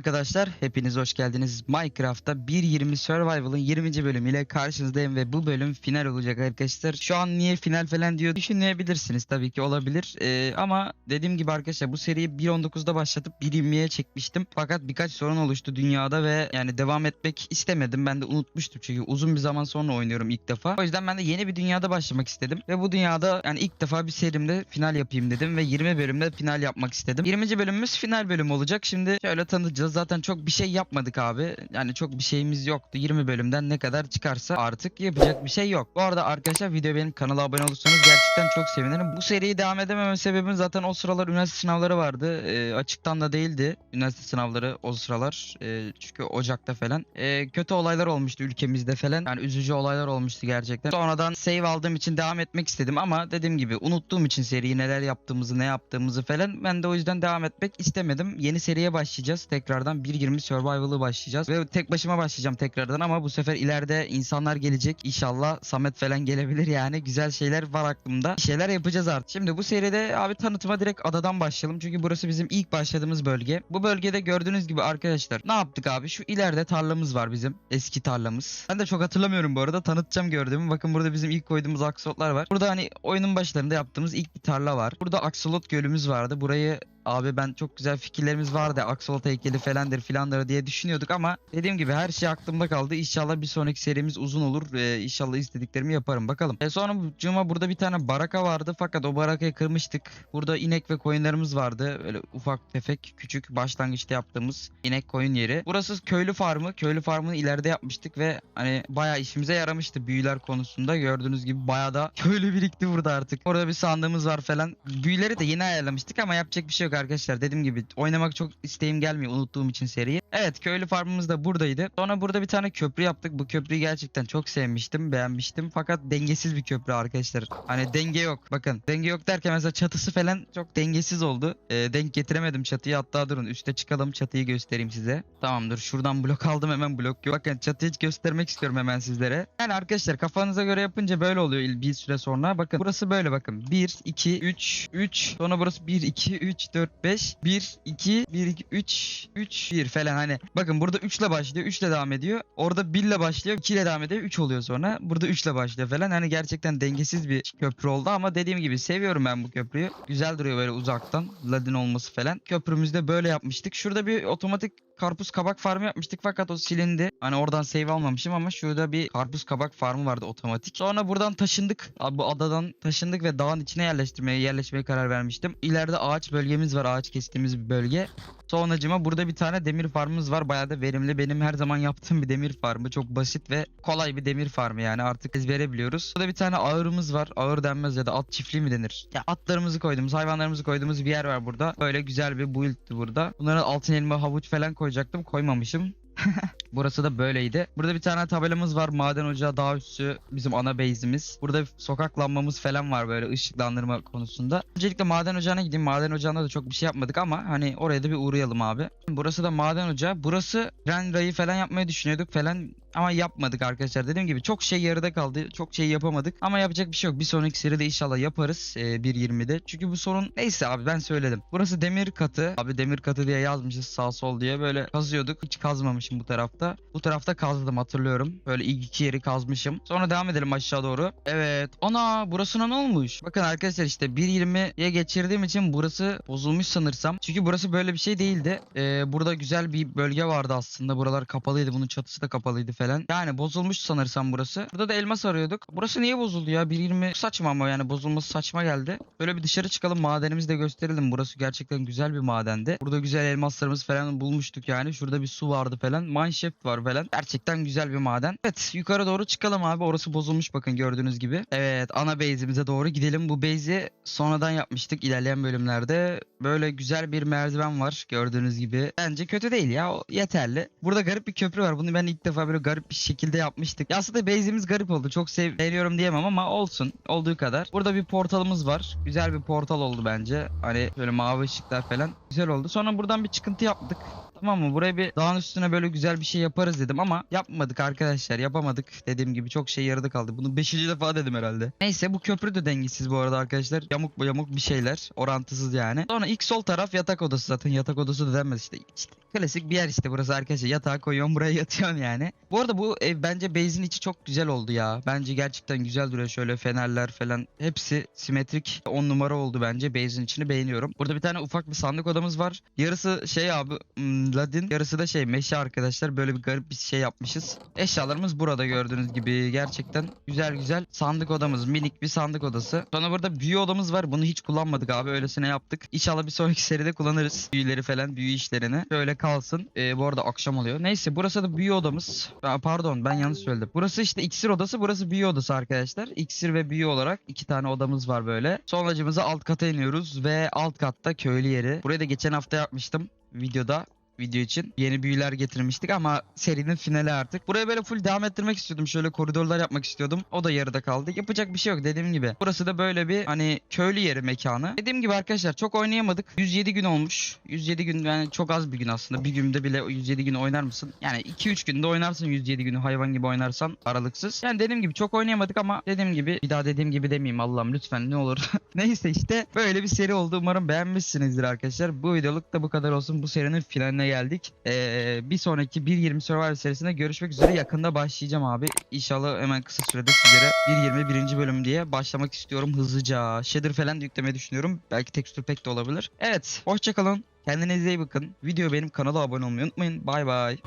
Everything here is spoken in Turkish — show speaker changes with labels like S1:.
S1: arkadaşlar, hepiniz hoş geldiniz. Minecraft'ta 1.20 Survival'ın 20. bölümüyle karşınızdayım ve bu bölüm final olacak arkadaşlar. Şu an niye final falan diyor düşünebilirsiniz tabii ki olabilir. Ee, ama dediğim gibi arkadaşlar bu seriyi 1.19'da başlatıp 1.20'ye çekmiştim. Fakat birkaç sorun oluştu dünyada ve yani devam etmek istemedim. Ben de unutmuştum çünkü uzun bir zaman sonra oynuyorum ilk defa. O yüzden ben de yeni bir dünyada başlamak istedim. Ve bu dünyada yani ilk defa bir serimde final yapayım dedim ve 20 bölümde final yapmak istedim. 20. bölümümüz final bölüm olacak. Şimdi şöyle tanıtacağız. Zaten çok bir şey yapmadık abi. Yani çok bir şeyimiz yoktu. 20 bölümden ne kadar çıkarsa artık yapacak bir şey yok. Bu arada arkadaşlar video benim kanala abone olursanız gerçekten çok sevinirim. Bu seriyi devam edememe sebebim zaten o sıralar üniversite sınavları vardı. Ee, açıktan da değildi üniversite sınavları o sıralar. Ee, çünkü Ocak'ta falan. Ee, kötü olaylar olmuştu ülkemizde falan. Yani üzücü olaylar olmuştu gerçekten. Sonradan save aldığım için devam etmek istedim ama dediğim gibi unuttuğum için seriyi neler yaptığımızı ne yaptığımızı falan ben de o yüzden devam etmek istemedim. Yeni seriye başlayacağız. Tekrardan 1.20 Survival'ı başlayacağız. Ve tek başıma başlayacağım tekrardan ama bu sefer ileride insanlar gelecek. İnşallah Samet falan gelebilir yani. Güzel şeyler var aklımda. Bir şeyler yapacağız artık. Şimdi bu seride abi tanıtıma direkt adadan başlayalım. Çünkü burası bizim ilk başladığımız bölge. Bu bölgede gördüğünüz gibi arkadaşlar ne yaptık abi? Şu ileride tarlamız var bizim. Eski tarlamız. Ben de çok hatırlamıyorum bu arada. Tanıtacağım gördüğümü. Bakın burada bizim ilk koyduğumuz aksolotlar var. Burada hani oyunun başlarında yaptığımız ilk bir tarla var. Burada aksolot gölümüz vardı. Burayı Abi ben çok güzel fikirlerimiz vardı. Aksolot heykeli falandır filandır diye düşünüyorduk ama dediğim gibi her şey aklımda kaldı. İnşallah bir sonraki serimiz uzun olur. Ee, inşallah istediklerimi yaparım bakalım. E sonra cuma burada bir tane baraka vardı fakat o barakayı kırmıştık. Burada inek ve koyunlarımız vardı. Öyle ufak tefek küçük başlangıçta yaptığımız inek koyun yeri. Burası köylü farmı. Köylü farmını ileride yapmıştık ve hani bayağı işimize yaramıştı büyüler konusunda. Gördüğünüz gibi bayağı da köylü birikti burada artık. Orada bir sandığımız var falan. Büyüleri de yeni ayarlamıştık ama yapacak bir şey yok arkadaşlar. Dediğim gibi oynamak çok isteğim gelmiyor unuttuğum için seriyi. Evet köylü farmımız da buradaydı. Sonra burada bir tane köprü yaptık. Bu köprüyü gerçekten çok sevmiştim, beğenmiştim. Fakat dengesiz bir köprü arkadaşlar. Hani denge yok. Bakın denge yok derken mesela çatısı falan çok dengesiz oldu. Ee, denk getiremedim çatıyı. Hatta durun üste çıkalım çatıyı göstereyim size. Tamamdır şuradan blok aldım hemen blok yok. Bakın çatıyı göstermek istiyorum hemen sizlere. Yani arkadaşlar kafanıza göre yapınca böyle oluyor bir süre sonra. Bakın burası böyle bakın. 1, 2, 3, 3. Sonra burası 1, 2, 3, 4, 5. 1, 2, 1, 2, 3, 3, 1 falan hani. Bakın burada 3 ile başlıyor. 3 ile devam ediyor. Orada 1 ile başlıyor. 2 ile devam ediyor. 3 oluyor sonra. Burada 3 ile başlıyor falan. Hani gerçekten dengesiz bir köprü oldu ama dediğim gibi seviyorum ben bu köprüyü. Güzel duruyor böyle uzaktan. Ladin olması falan. Köprümüzde böyle yapmıştık. Şurada bir otomatik karpuz kabak farmı yapmıştık fakat o silindi. Hani oradan save almamışım ama şurada bir karpuz kabak farmı vardı otomatik. Sonra buradan taşındık. Abi bu adadan taşındık ve dağın içine yerleştirmeye yerleşmeye karar vermiştim. İleride ağaç bölgemiz var. Ağaç kestiğimiz bir bölge. Sonracıma burada bir tane demir farmımız var. Bayağı da verimli. Benim her zaman yaptığım bir demir farmı. Çok basit ve kolay bir demir farmı yani artık ezbere biliyoruz. Burada bir tane ağırımız var. Ağır denmez ya da at çiftliği mi denir? Ya atlarımızı koyduğumuz, hayvanlarımızı koyduğumuz bir yer var burada. Böyle güzel bir build'ti burada. Bunların altın elma, havuç falan koyacaktım. Koymamışım. Burası da böyleydi. Burada bir tane tabelamız var. Maden ocağı dağ üstü bizim ana base'imiz. Burada sokak lambamız falan var böyle ışıklandırma konusunda. Öncelikle maden ocağına gideyim. Maden ocağında da çok bir şey yapmadık ama hani oraya da bir uğrayalım abi. Burası da maden ocağı. Burası ren rayı falan yapmayı düşünüyorduk falan ama yapmadık arkadaşlar. Dediğim gibi çok şey yarıda kaldı. Çok şey yapamadık. Ama yapacak bir şey yok. Bir sonraki seride inşallah yaparız. E, 1.20'de. Çünkü bu sorun neyse abi ben söyledim. Burası demir katı. Abi demir katı diye yazmışız sağ sol diye. Böyle kazıyorduk. Hiç kazmamışım bu tarafta. Bu tarafta kazdım hatırlıyorum. Böyle ilk iki yeri kazmışım. Sonra devam edelim aşağı doğru. Evet. Ana burasına ne olmuş? Bakın arkadaşlar işte 1.20'ye geçirdiğim için burası bozulmuş sanırsam. Çünkü burası böyle bir şey değildi. Ee, burada güzel bir bölge vardı aslında. Buralar kapalıydı. Bunun çatısı da kapalıydı falan. Yani bozulmuş sanırsam burası. Burada da elmas arıyorduk. Burası niye bozuldu ya? 1.20 saçma ama yani bozulması saçma geldi. Böyle bir dışarı çıkalım madenimizi de gösterelim. Burası gerçekten güzel bir madendi. Burada güzel elmaslarımız falan bulmuştuk yani. Şurada bir su vardı falan. Mineshaft var falan. Gerçekten güzel bir maden. Evet yukarı doğru çıkalım abi. Orası bozulmuş bakın gördüğünüz gibi. Evet ana base'imize doğru gidelim. Bu base'i sonradan yapmıştık ilerleyen bölümlerde. Böyle güzel bir merdiven var gördüğünüz gibi. Bence kötü değil ya o yeterli. Burada garip bir köprü var. Bunu ben ilk defa böyle garip bir şekilde yapmıştık. Ya aslında base'imiz garip oldu. Çok sev beğeniyorum diyemem ama olsun. Olduğu kadar. Burada bir portalımız var. Güzel bir portal oldu bence. Hani böyle mavi ışıklar falan. Güzel oldu. Sonra buradan bir çıkıntı yaptık. Tamam mı? Buraya bir dağın üstüne böyle güzel bir şey yaparız dedim ama yapmadık arkadaşlar. Yapamadık. Dediğim gibi çok şey yarıda kaldı. Bunu 5. defa dedim herhalde. Neyse bu köprü de dengesiz bu arada arkadaşlar. Yamuk bu yamuk bir şeyler. Orantısız yani. Sonra ilk sol taraf yatak odası zaten. Yatak odası da denmez işte. İşte klasik bir yer işte burası arkadaşlar. Yatağı koyuyorsun buraya yatıyorsun yani. Bu arada bu ev bence base'in içi çok güzel oldu ya. Bence gerçekten güzel duruyor. Şöyle fenerler falan. Hepsi simetrik. 10 numara oldu bence. Base'in içini beğeniyorum. Burada bir tane ufak bir sandık odamız var. Yarısı şey abi hmm, ladin. Yarısı da şey meşe arkadaşlar. Böyle bir garip bir şey yapmışız. Eşyalarımız burada gördüğünüz gibi. Gerçekten güzel güzel sandık odamız. Minik bir sandık odası. Sonra burada büyü odamız var. Bunu hiç kullanmadık abi. Öylesine yaptık. İnşallah bir sonraki seride kullanırız. Büyüleri falan büyü işlerini. Şöyle kalsın. Ee, bu arada akşam oluyor. Neyse burası da büyü odamız. Aa, pardon ben yanlış söyledim. Burası işte iksir odası. Burası büyü odası arkadaşlar. İksir ve büyü olarak iki tane odamız var böyle. Sonracımıza alt kata iniyoruz ve alt katta köylü yeri. Burayı da geçen hafta yapmıştım videoda video için yeni büyüler getirmiştik ama serinin finali artık. Buraya böyle full devam ettirmek istiyordum. Şöyle koridorlar yapmak istiyordum. O da yarıda kaldı. Yapacak bir şey yok dediğim gibi. Burası da böyle bir hani köylü yeri mekanı. Dediğim gibi arkadaşlar çok oynayamadık. 107 gün olmuş. 107 gün yani çok az bir gün aslında. Bir günde bile 107 gün oynar mısın? Yani 2-3 günde oynarsın 107 günü hayvan gibi oynarsan aralıksız. Yani dediğim gibi çok oynayamadık ama dediğim gibi bir daha dediğim gibi demeyeyim Allah'ım lütfen ne olur. Neyse işte böyle bir seri oldu. Umarım beğenmişsinizdir arkadaşlar. Bu videoluk da bu kadar olsun. Bu serinin finaline geldik. Ee, bir sonraki 1.20 Survivor serisinde görüşmek üzere. Yakında başlayacağım abi. İnşallah hemen kısa sürede sizlere 1.20 birinci bölüm diye başlamak istiyorum hızlıca. Shader falan da yüklemeyi düşünüyorum. Belki tekstür pek de olabilir. Evet. Hoşçakalın. Kendinize iyi bakın. Video benim kanala abone olmayı unutmayın. Bay bay.